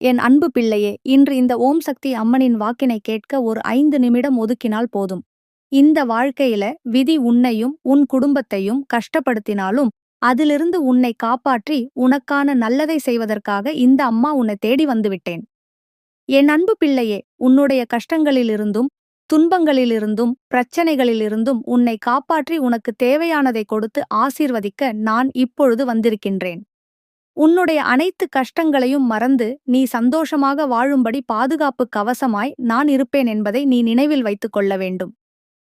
என் அன்பு பிள்ளையே இன்று இந்த ஓம் சக்தி அம்மனின் வாக்கினை கேட்க ஒரு ஐந்து நிமிடம் ஒதுக்கினால் போதும். இந்த வாழ்க்கையில விதி உன்னையும் உன் குடும்பத்தையும் கஷ்டப்படுத்தினாலும் அதிலிருந்து உன்னை காப்பாற்றி உனக்கான நல்லதை செய்வதற்காக இந்த அம்மா உன்னை தேடி வந்துவிட்டேன். என் அன்பு பிள்ளையே உன்னுடைய கஷ்டங்களிலிருந்தும் துன்பங்களிலிருந்தும் பிரச்சனைகளிலிருந்தும் உன்னை காப்பாற்றி உனக்கு தேவையானதை கொடுத்து ஆசீர்வதிக்க நான் இப்பொழுது வந்திருக்கின்றேன். உன்னுடைய அனைத்து கஷ்டங்களையும் மறந்து நீ சந்தோஷமாக வாழும்படி பாதுகாப்பு கவசமாய் நான் இருப்பேன் என்பதை நீ நினைவில் வைத்துக் கொள்ள வேண்டும்.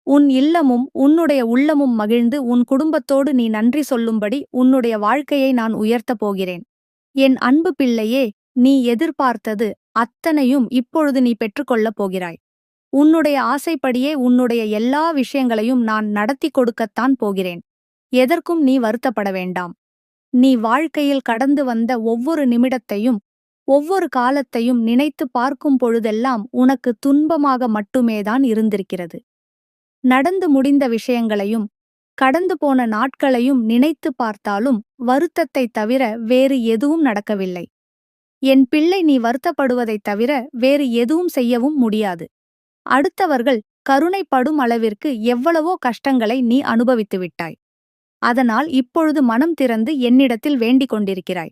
உன் இல்லமும் உன்னுடைய உள்ளமும் மகிழ்ந்து உன் குடும்பத்தோடு நீ நன்றி சொல்லும்படி உன்னுடைய வாழ்க்கையை நான் உயர்த்தப் போகிறேன். என் அன்பு பிள்ளையே நீ எதிர்பார்த்தது அத்தனையும் இப்பொழுது நீ பெற்றுக்கொள்ளப் போகிறாய். உன்னுடைய ஆசைப்படியே உன்னுடைய எல்லா விஷயங்களையும் நான் நடத்தி கொடுக்கத்தான் போகிறேன். எதற்கும் நீ வருத்தப்பட வேண்டாம். நீ வாழ்க்கையில் கடந்து வந்த ஒவ்வொரு நிமிடத்தையும் ஒவ்வொரு காலத்தையும் நினைத்து பார்க்கும் பொழுதெல்லாம் உனக்கு துன்பமாக மட்டுமேதான் இருந்திருக்கிறது. நடந்து முடிந்த விஷயங்களையும் கடந்து போன நாட்களையும் நினைத்து பார்த்தாலும் வருத்தத்தை தவிர வேறு எதுவும் நடக்கவில்லை. என் பிள்ளை நீ வருத்தப்படுவதைத் தவிர வேறு எதுவும் செய்யவும் முடியாது. அடுத்தவர்கள் கருணைப்படும் அளவிற்கு எவ்வளவோ கஷ்டங்களை நீ அனுபவித்து விட்டாய் அதனால் இப்பொழுது மனம் திறந்து என்னிடத்தில் வேண்டிக் கொண்டிருக்கிறாய்.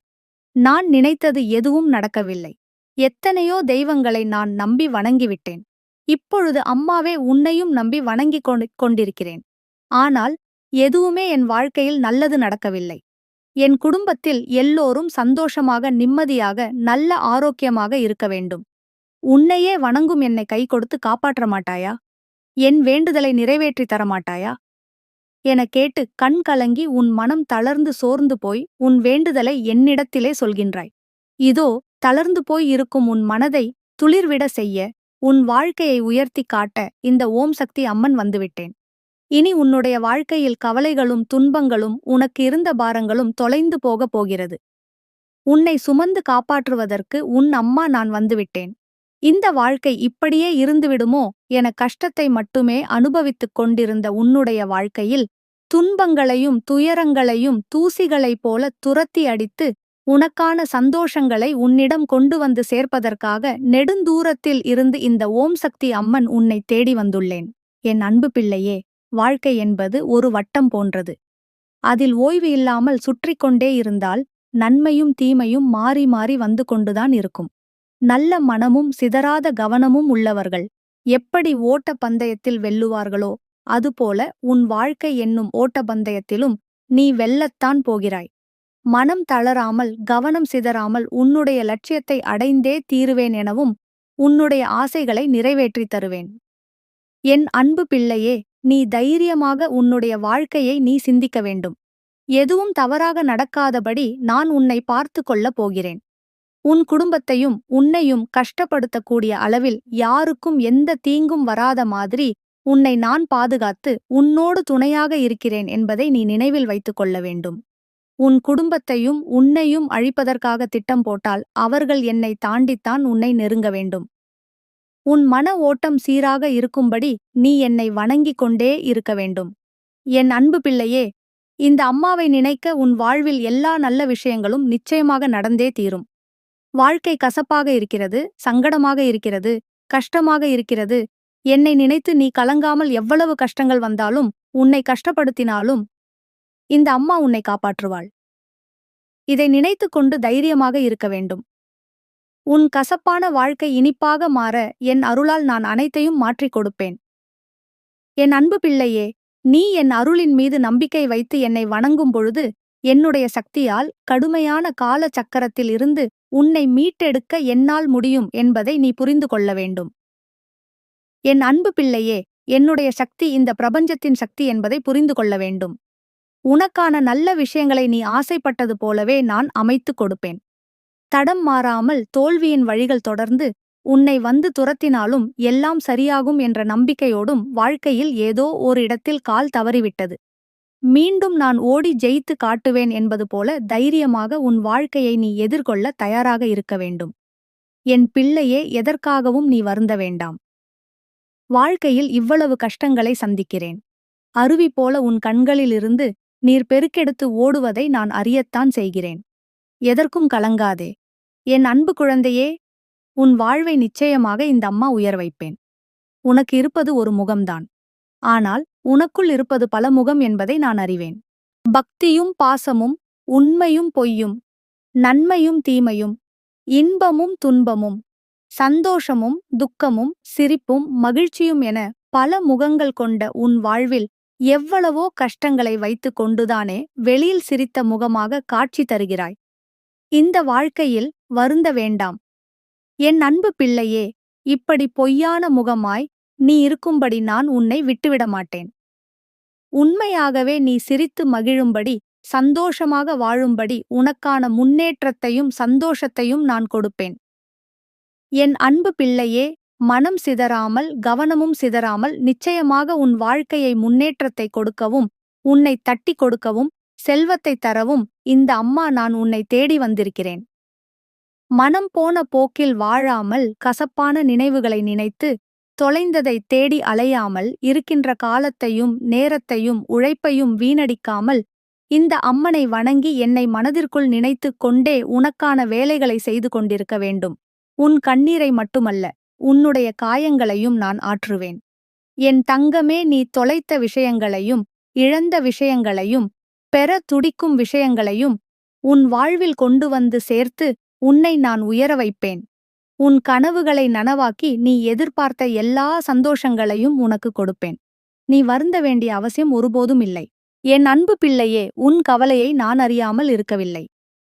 நான் நினைத்தது எதுவும் நடக்கவில்லை. எத்தனையோ தெய்வங்களை நான் நம்பி வணங்கிவிட்டேன். இப்பொழுது அம்மாவே உன்னையும் நம்பி வணங்கிக் கொண்டிருக்கிறேன். ஆனால் எதுவுமே என் வாழ்க்கையில் நல்லது நடக்கவில்லை. என் குடும்பத்தில் எல்லோரும் சந்தோஷமாக நிம்மதியாக நல்ல ஆரோக்கியமாக இருக்க வேண்டும். உன்னையே வணங்கும் என்னை கை கொடுத்து காப்பாற்ற மாட்டாயா? என் வேண்டுதலை நிறைவேற்றித் தரமாட்டாயா என கேட்டு கண் கலங்கி உன் மனம் தளர்ந்து சோர்ந்து போய் உன் வேண்டுதலை என்னிடத்திலே சொல்கின்றாய். இதோ தளர்ந்து போய் இருக்கும் உன் மனதை துளிர்விட செய்ய உன் வாழ்க்கையை உயர்த்தி காட்ட இந்த ஓம் சக்தி அம்மன் வந்துவிட்டேன். இனி உன்னுடைய வாழ்க்கையில் கவலைகளும் துன்பங்களும் உனக்கு இருந்த பாரங்களும் தொலைந்து போகப் போகிறது. உன்னை சுமந்து காப்பாற்றுவதற்கு உன் அம்மா நான் வந்துவிட்டேன். இந்த வாழ்க்கை இப்படியே இருந்துவிடுமோ என கஷ்டத்தை மட்டுமே அனுபவித்துக் கொண்டிருந்த உன்னுடைய வாழ்க்கையில் துன்பங்களையும் துயரங்களையும் தூசிகளைப் போல துரத்தி அடித்து உனக்கான சந்தோஷங்களை உன்னிடம் கொண்டு வந்து சேர்ப்பதற்காக நெடுந்தூரத்தில் இருந்து இந்த ஓம் சக்தி அம்மன் உன்னை தேடி வந்துள்ளேன். என் அன்பு பிள்ளையே வாழ்க்கை என்பது ஒரு வட்டம் போன்றது. அதில் ஓய்வு இல்லாமல் சுற்றிக் கொண்டே இருந்தால் நன்மையும் தீமையும் மாறி மாறி வந்து கொண்டுதான் இருக்கும். நல்ல மனமும் சிதறாத கவனமும் உள்ளவர்கள். எப்படி ஓட்ட பந்தயத்தில் வெல்லுவார்களோ அதுபோல உன் வாழ்க்கை என்னும் ஓட்டபந்தயத்திலும் நீ வெல்லத்தான் போகிறாய். மனம் தளராமல் கவனம் சிதறாமல் உன்னுடைய லட்சியத்தை அடைந்தே தீருவேன் எனவும் உன்னுடைய ஆசைகளை நிறைவேற்றித் தருவேன். என் அன்பு பிள்ளையே நீ தைரியமாக உன்னுடைய வாழ்க்கையை நீ சிந்திக்க வேண்டும். எதுவும் தவறாக நடக்காதபடி நான் உன்னை பார்த்து கொள்ளப் போகிறேன். உன் குடும்பத்தையும் உன்னையும் கஷ்டப்படுத்தக்கூடிய அளவில் யாருக்கும் எந்த தீங்கும் வராத மாதிரி உன்னை நான் பாதுகாத்து உன்னோடு துணையாக இருக்கிறேன் என்பதை நீ நினைவில் வைத்துக் கொள்ள வேண்டும். உன் குடும்பத்தையும் உன்னையும் அழிப்பதற்காக திட்டம் போட்டால் அவர்கள் என்னை தாண்டித்தான் உன்னை நெருங்க வேண்டும். உன் மன ஓட்டம் சீராக இருக்கும்படி நீ என்னை வணங்கிக் கொண்டே இருக்க வேண்டும். என் அன்பு பிள்ளையே இந்த அம்மாவை நினைக்க உன் வாழ்வில் எல்லா நல்ல விஷயங்களும் நிச்சயமாக நடந்தே தீரும். வாழ்க்கை கசப்பாக இருக்கிறது சங்கடமாக இருக்கிறது கஷ்டமாக இருக்கிறது. என்னை நினைத்து நீ கலங்காமல் எவ்வளவு கஷ்டங்கள் வந்தாலும் உன்னை கஷ்டப்படுத்தினாலும் இந்த அம்மா உன்னை காப்பாற்றுவாள். இதை நினைத்து கொண்டு தைரியமாக இருக்க வேண்டும். உன் கசப்பான வாழ்க்கை இனிப்பாக மாற என் அருளால் நான் அனைத்தையும் மாற்றிக் கொடுப்பேன். என் அன்பு பிள்ளையே நீ என் அருளின் மீது நம்பிக்கை வைத்து என்னை வணங்கும் பொழுது என்னுடைய சக்தியால் கடுமையான கால சக்கரத்தில் இருந்து உன்னை மீட்டெடுக்க என்னால் முடியும் என்பதை நீ புரிந்து கொள்ள வேண்டும். என் அன்பு பிள்ளையே என்னுடைய சக்தி இந்த பிரபஞ்சத்தின் சக்தி என்பதை புரிந்து கொள்ள வேண்டும். உனக்கான நல்ல விஷயங்களை நீ ஆசைப்பட்டது போலவே நான் அமைத்துக் கொடுப்பேன். தடம் மாறாமல் தோல்வியின் வழிகள் தொடர்ந்து உன்னை வந்து துரத்தினாலும் எல்லாம் சரியாகும் என்ற நம்பிக்கையோடும் வாழ்க்கையில் ஏதோ ஓரிடத்தில் கால் தவறிவிட்டது. மீண்டும் நான் ஓடி ஜெயித்து காட்டுவேன் என்பது போல தைரியமாக உன் வாழ்க்கையை நீ எதிர்கொள்ள தயாராக இருக்க வேண்டும். என் பிள்ளையே எதற்காகவும் நீ வருந்த வேண்டாம். வாழ்க்கையில் இவ்வளவு கஷ்டங்களை சந்திக்கிறேன். அருவி போல உன் கண்களிலிருந்து நீர் பெருக்கெடுத்து ஓடுவதை நான் அறியத்தான் செய்கிறேன். எதற்கும் கலங்காதே. என் அன்பு குழந்தையே உன் வாழ்வை நிச்சயமாக இந்த அம்மா உயர் வைப்பேன் உனக்கு இருப்பது ஒரு முகம்தான். ஆனால் உனக்குள் இருப்பது பல முகம் என்பதை நான் அறிவேன். பக்தியும் பாசமும் உண்மையும் பொய்யும் நன்மையும் தீமையும் இன்பமும் துன்பமும் சந்தோஷமும் துக்கமும் சிரிப்பும் மகிழ்ச்சியும் என பல முகங்கள் கொண்ட உன் வாழ்வில் எவ்வளவோ கஷ்டங்களை வைத்துக் கொண்டுதானே வெளியில் சிரித்த முகமாக காட்சி தருகிறாய். இந்த வாழ்க்கையில் வருந்த வேண்டாம். என் அன்பு பிள்ளையே இப்படி பொய்யான முகமாய் நீ இருக்கும்படி நான் உன்னை விட்டுவிட மாட்டேன் உண்மையாகவே நீ சிரித்து மகிழும்படி சந்தோஷமாக வாழும்படி உனக்கான முன்னேற்றத்தையும் சந்தோஷத்தையும் நான் கொடுப்பேன். என் அன்பு பிள்ளையே மனம் சிதறாமல் கவனமும் சிதறாமல் நிச்சயமாக உன் வாழ்க்கையை முன்னேற்றத்தை கொடுக்கவும் உன்னை தட்டி கொடுக்கவும் செல்வத்தை தரவும் இந்த அம்மா நான் உன்னை தேடி வந்திருக்கிறேன். மனம் போன போக்கில் வாழாமல் கசப்பான நினைவுகளை நினைத்து தொலைந்ததை தேடி அலையாமல் இருக்கின்ற காலத்தையும் நேரத்தையும் உழைப்பையும் வீணடிக்காமல் இந்த அம்மனை வணங்கி என்னை மனதிற்குள் நினைத்துக் கொண்டே உனக்கான வேலைகளை செய்து கொண்டிருக்க வேண்டும். உன் கண்ணீரை மட்டுமல்ல உன்னுடைய காயங்களையும் நான் ஆற்றுவேன். என் தங்கமே நீ தொலைத்த விஷயங்களையும் இழந்த விஷயங்களையும் பெற துடிக்கும் விஷயங்களையும் உன் வாழ்வில் கொண்டு வந்து சேர்த்து உன்னை நான் உயர வைப்பேன். உன் கனவுகளை நனவாக்கி நீ எதிர்பார்த்த எல்லா சந்தோஷங்களையும் உனக்கு கொடுப்பேன். நீ வருந்த வேண்டிய அவசியம் ஒருபோதும் இல்லை. என் அன்பு பிள்ளையே உன் கவலையை நான் அறியாமல் இருக்கவில்லை.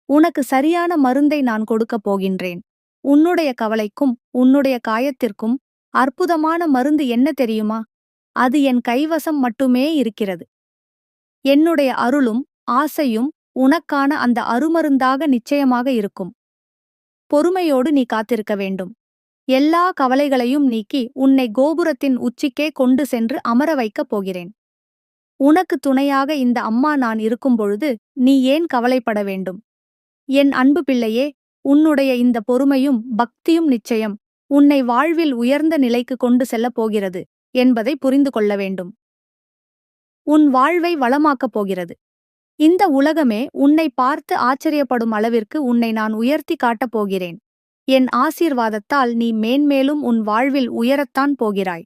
உனக்கு சரியான மருந்தை நான் கொடுக்கப் போகின்றேன். உன்னுடைய கவலைக்கும் உன்னுடைய காயத்திற்கும் அற்புதமான மருந்து என்ன தெரியுமா? அது என் கைவசம் மட்டுமே இருக்கிறது. என்னுடைய அருளும் ஆசையும் உனக்கான அந்த அருமருந்தாக நிச்சயமாக இருக்கும். பொறுமையோடு நீ காத்திருக்க வேண்டும். எல்லா கவலைகளையும் நீக்கி உன்னை கோபுரத்தின் உச்சிக்கே கொண்டு சென்று அமர வைக்கப் போகிறேன். உனக்கு துணையாக இந்த அம்மா நான் இருக்கும்பொழுது நீ ஏன் கவலைப்பட வேண்டும்? என் அன்பு பிள்ளையே உன்னுடைய இந்த பொறுமையும் பக்தியும் நிச்சயம் உன்னை வாழ்வில் உயர்ந்த நிலைக்கு கொண்டு செல்லப் போகிறது என்பதை புரிந்து கொள்ள வேண்டும். உன் வாழ்வை வளமாக்கப் போகிறது. இந்த உலகமே உன்னை பார்த்து ஆச்சரியப்படும் அளவிற்கு உன்னை நான் உயர்த்தி காட்டப் போகிறேன். என் ஆசீர்வாதத்தால் நீ மேன்மேலும் உன் வாழ்வில் உயரத்தான் போகிறாய்.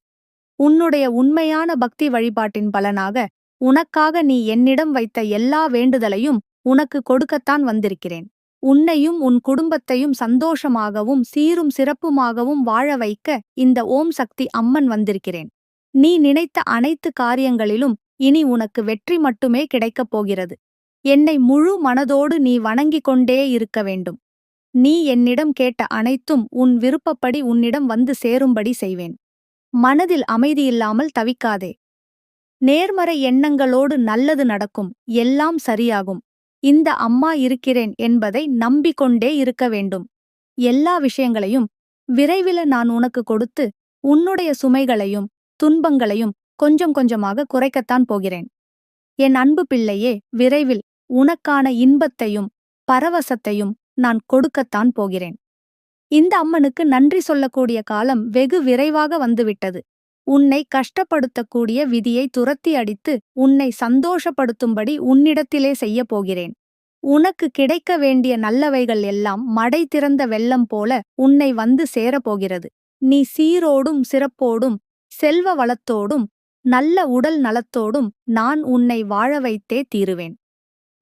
உன்னுடைய உண்மையான பக்தி வழிபாட்டின் பலனாக உனக்காக நீ என்னிடம் வைத்த எல்லா வேண்டுதலையும் உனக்கு கொடுக்கத்தான் வந்திருக்கிறேன். உன்னையும் உன் குடும்பத்தையும் சந்தோஷமாகவும் சீரும் சிறப்புமாகவும் வாழ வைக்க இந்த ஓம் சக்தி அம்மன் வந்திருக்கிறேன். நீ நினைத்த அனைத்து காரியங்களிலும் இனி உனக்கு வெற்றி மட்டுமே கிடைக்கப் போகிறது. என்னை முழு மனதோடு நீ வணங்கிக் கொண்டே இருக்க வேண்டும். நீ என்னிடம் கேட்ட அனைத்தும் உன் விருப்பப்படி உன்னிடம் வந்து சேரும்படி செய்வேன். மனதில் அமைதியில்லாமல் தவிக்காதே. நேர்மறை எண்ணங்களோடு நல்லது நடக்கும். எல்லாம் சரியாகும். இந்த அம்மா இருக்கிறேன் என்பதை நம்பிக்கொண்டே இருக்க வேண்டும். எல்லா விஷயங்களையும் விரைவில நான் உனக்கு கொடுத்து உன்னுடைய சுமைகளையும் துன்பங்களையும் கொஞ்சம் கொஞ்சமாக குறைக்கத்தான் போகிறேன். என் அன்பு பிள்ளையே விரைவில் உனக்கான இன்பத்தையும் பரவசத்தையும் நான் கொடுக்கத்தான் போகிறேன். இந்த அம்மனுக்கு நன்றி சொல்லக்கூடிய காலம் வெகு விரைவாக வந்துவிட்டது. உன்னை கஷ்டப்படுத்தக்கூடிய விதியை துரத்தி அடித்து உன்னை சந்தோஷப்படுத்தும்படி உன்னிடத்திலே செய்யப் போகிறேன். உனக்கு கிடைக்க வேண்டிய நல்லவைகள் எல்லாம் மடை திறந்த வெள்ளம் போல உன்னை வந்து சேரப்போகிறது நீ சீரோடும் சிறப்போடும் செல்வ வளத்தோடும் நல்ல உடல் நலத்தோடும் நான் உன்னை வாழ வைத்தே தீருவேன்.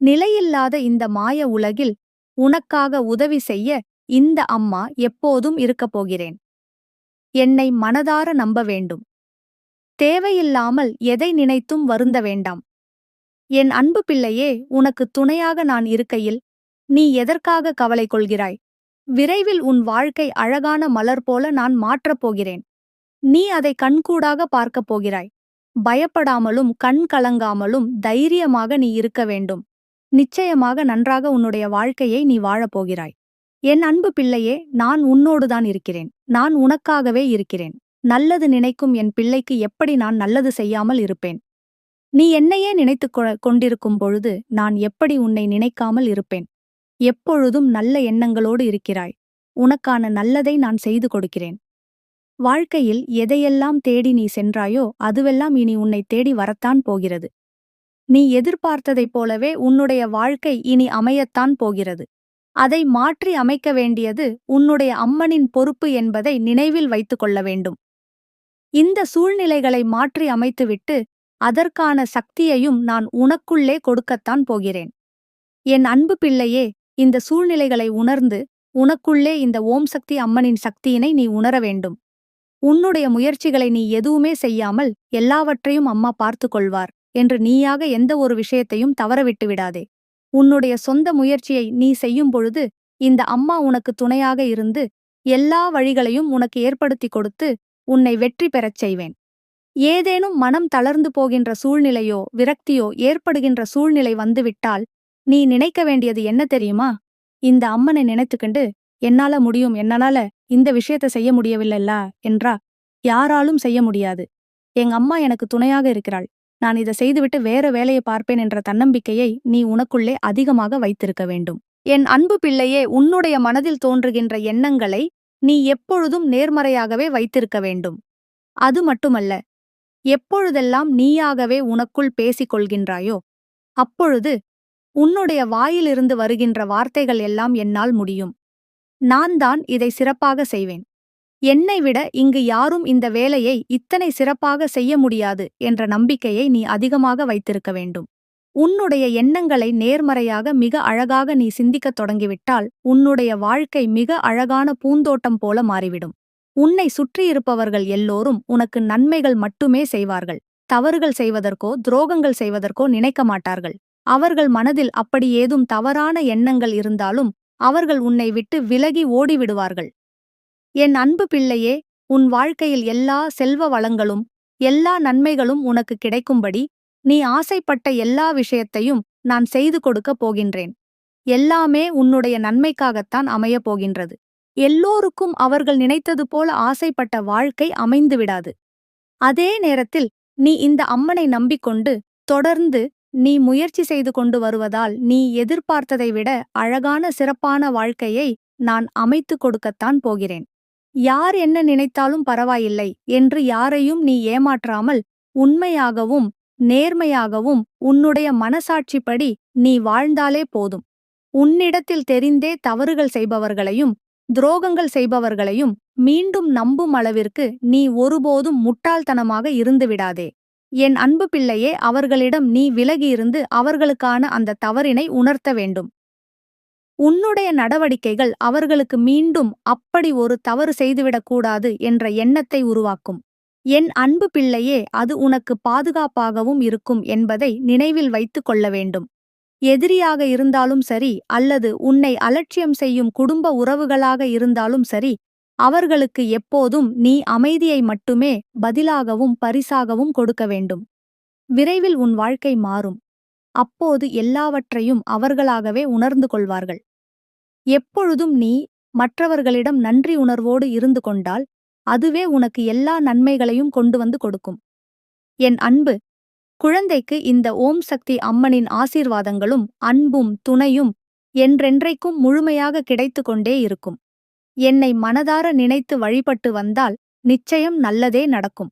நிலையில்லாத இந்த மாய உலகில் உனக்காக உதவி செய்ய இந்த அம்மா எப்போதும் இருக்கப் போகிறேன். என்னை மனதார நம்ப வேண்டும். தேவையில்லாமல் எதை நினைத்தும் வருந்த வேண்டாம். என் அன்பு பிள்ளையே உனக்கு துணையாக நான் இருக்கையில் நீ எதற்காக கவலை கொள்கிறாய்? விரைவில் உன் வாழ்க்கை அழகான மலர் போல நான் மாற்றப் போகிறேன். நீ அதை கண்கூடாக பார்க்கப் போகிறாய். பயப்படாமலும் கண் கலங்காமலும் தைரியமாக நீ இருக்க வேண்டும். நிச்சயமாக நன்றாக உன்னுடைய வாழ்க்கையை நீ வாழப்போகிறாய் என் அன்பு பிள்ளையே நான் உன்னோடுதான் இருக்கிறேன். நான் உனக்காகவே இருக்கிறேன். நல்லது நினைக்கும் என் பிள்ளைக்கு எப்படி நான் நல்லது செய்யாமல் இருப்பேன்? நீ என்னையே நினைத்துக் கொண்டிருக்கும் பொழுது நான் எப்படி உன்னை நினைக்காமல் இருப்பேன்? எப்பொழுதும் நல்ல எண்ணங்களோடு இருக்கிறாய். உனக்கான நல்லதை நான் செய்து கொடுக்கிறேன். வாழ்க்கையில் எதையெல்லாம் தேடி நீ சென்றாயோ அதுவெல்லாம் இனி உன்னை தேடி வரத்தான் போகிறது. நீ எதிர்பார்த்ததைப் போலவே உன்னுடைய வாழ்க்கை இனி அமையத்தான் போகிறது. அதை மாற்றி அமைக்க வேண்டியது உன்னுடைய அம்மனின் பொறுப்பு என்பதை நினைவில் வைத்துக் கொள்ள வேண்டும். இந்த சூழ்நிலைகளை மாற்றி அமைத்துவிட்டு அதற்கான சக்தியையும் நான் உனக்குள்ளே கொடுக்கத்தான் போகிறேன். என் அன்பு பிள்ளையே இந்த சூழ்நிலைகளை உணர்ந்து உனக்குள்ளே இந்த ஓம் சக்தி அம்மனின் சக்தியினை நீ உணர வேண்டும். உன்னுடைய முயற்சிகளை நீ எதுவுமே செய்யாமல் எல்லாவற்றையும் அம்மா பார்த்து கொள்வார் என்று நீயாக எந்த ஒரு விஷயத்தையும் தவறவிட்டு விடாதே. உன்னுடைய சொந்த முயற்சியை நீ செய்யும் பொழுது இந்த அம்மா உனக்கு துணையாக இருந்து எல்லா வழிகளையும் உனக்கு ஏற்படுத்தி கொடுத்து உன்னை வெற்றி பெறச் செய்வேன். ஏதேனும் மனம் தளர்ந்து போகின்ற சூழ்நிலையோ விரக்தியோ ஏற்படுகின்ற சூழ்நிலை வந்துவிட்டால் நீ நினைக்க வேண்டியது என்ன தெரியுமா? இந்த அம்மனை நினைத்துக்கண்டு என்னால முடியும் என்னனால இந்த விஷயத்த செய்ய முடியவில்லைல்ல என்றா யாராலும் செய்ய முடியாது. எங்க அம்மா எனக்கு துணையாக இருக்கிறாள். நான் இதை செய்துவிட்டு வேற வேலையை பார்ப்பேன் என்ற தன்னம்பிக்கையை நீ உனக்குள்ளே அதிகமாக வைத்திருக்க வேண்டும். என் அன்பு பிள்ளையே உன்னுடைய மனதில் தோன்றுகின்ற எண்ணங்களை நீ எப்பொழுதும் நேர்மறையாகவே வைத்திருக்க வேண்டும். அது மட்டுமல்ல எப்பொழுதெல்லாம் நீயாகவே உனக்குள் பேசிக் கொள்கின்றாயோ அப்பொழுது உன்னுடைய வாயிலிருந்து வருகின்ற வார்த்தைகள் எல்லாம் என்னால் முடியும். நான் தான் இதை சிறப்பாக செய்வேன். என்னை விட இங்கு யாரும் இந்த வேலையை இத்தனை சிறப்பாக செய்ய முடியாது என்ற நம்பிக்கையை நீ அதிகமாக வைத்திருக்க வேண்டும். உன்னுடைய எண்ணங்களை நேர்மறையாக மிக அழகாக நீ சிந்திக்கத் தொடங்கிவிட்டால் உன்னுடைய வாழ்க்கை மிக அழகான பூந்தோட்டம் போல மாறிவிடும். உன்னை சுற்றியிருப்பவர்கள் எல்லோரும் உனக்கு நன்மைகள் மட்டுமே செய்வார்கள். தவறுகள் செய்வதற்கோ துரோகங்கள் செய்வதற்கோ நினைக்க மாட்டார்கள். அவர்கள் மனதில் அப்படி ஏதும் தவறான எண்ணங்கள் இருந்தாலும் அவர்கள் உன்னை விட்டு விலகி ஓடிவிடுவார்கள். என் அன்பு பிள்ளையே உன் வாழ்க்கையில் எல்லா செல்வ வளங்களும் எல்லா நன்மைகளும் உனக்கு கிடைக்கும்படி நீ ஆசைப்பட்ட எல்லா விஷயத்தையும் நான் செய்து கொடுக்கப் போகின்றேன். எல்லாமே உன்னுடைய நன்மைக்காகத்தான் அமையப் போகின்றது. எல்லோருக்கும் அவர்கள் நினைத்தது போல ஆசைப்பட்ட வாழ்க்கை அமைந்துவிடாது. அதே நேரத்தில் நீ இந்த அம்மனை நம்பிக்கொண்டு தொடர்ந்து நீ முயற்சி செய்து கொண்டு வருவதால் நீ எதிர்பார்த்ததை விட அழகான சிறப்பான வாழ்க்கையை நான் அமைத்து கொடுக்கத்தான் போகிறேன். யார் என்ன நினைத்தாலும் பரவாயில்லை என்று யாரையும் நீ ஏமாற்றாமல் உண்மையாகவும் நேர்மையாகவும் உன்னுடைய மனசாட்சிப்படி நீ வாழ்ந்தாலே போதும். உன்னிடத்தில் தெரிந்தே தவறுகள் செய்பவர்களையும் துரோகங்கள் செய்பவர்களையும் மீண்டும் நம்பும் அளவிற்கு நீ ஒருபோதும் முட்டாள்தனமாக இருந்துவிடாதே. என் அன்பு பிள்ளையே அவர்களிடம் நீ விலகியிருந்து அவர்களுக்கான அந்த தவறினை உணர்த்த வேண்டும். உன்னுடைய நடவடிக்கைகள் அவர்களுக்கு மீண்டும் அப்படி ஒரு தவறு செய்துவிடக்கூடாது என்ற எண்ணத்தை உருவாக்கும். என் அன்பு பிள்ளையே அது உனக்கு பாதுகாப்பாகவும் இருக்கும் என்பதை நினைவில் வைத்து கொள்ள வேண்டும். எதிரியாக இருந்தாலும் சரி அல்லது உன்னை அலட்சியம் செய்யும் குடும்ப உறவுகளாக இருந்தாலும் சரி அவர்களுக்கு எப்போதும் நீ அமைதியை மட்டுமே பதிலாகவும் பரிசாகவும் கொடுக்க வேண்டும். விரைவில் உன் வாழ்க்கை மாறும். அப்போது எல்லாவற்றையும் அவர்களாகவே உணர்ந்து கொள்வார்கள். எப்பொழுதும் நீ மற்றவர்களிடம் நன்றி உணர்வோடு இருந்து கொண்டால் அதுவே உனக்கு எல்லா நன்மைகளையும் கொண்டு வந்து கொடுக்கும். என் அன்பு குழந்தைக்கு இந்த ஓம் சக்தி அம்மனின் ஆசீர்வாதங்களும் அன்பும் துணையும் என்றென்றைக்கும் முழுமையாக கிடைத்து கொண்டே இருக்கும். என்னை மனதார நினைத்து வழிபட்டு வந்தால் நிச்சயம் நல்லதே நடக்கும்.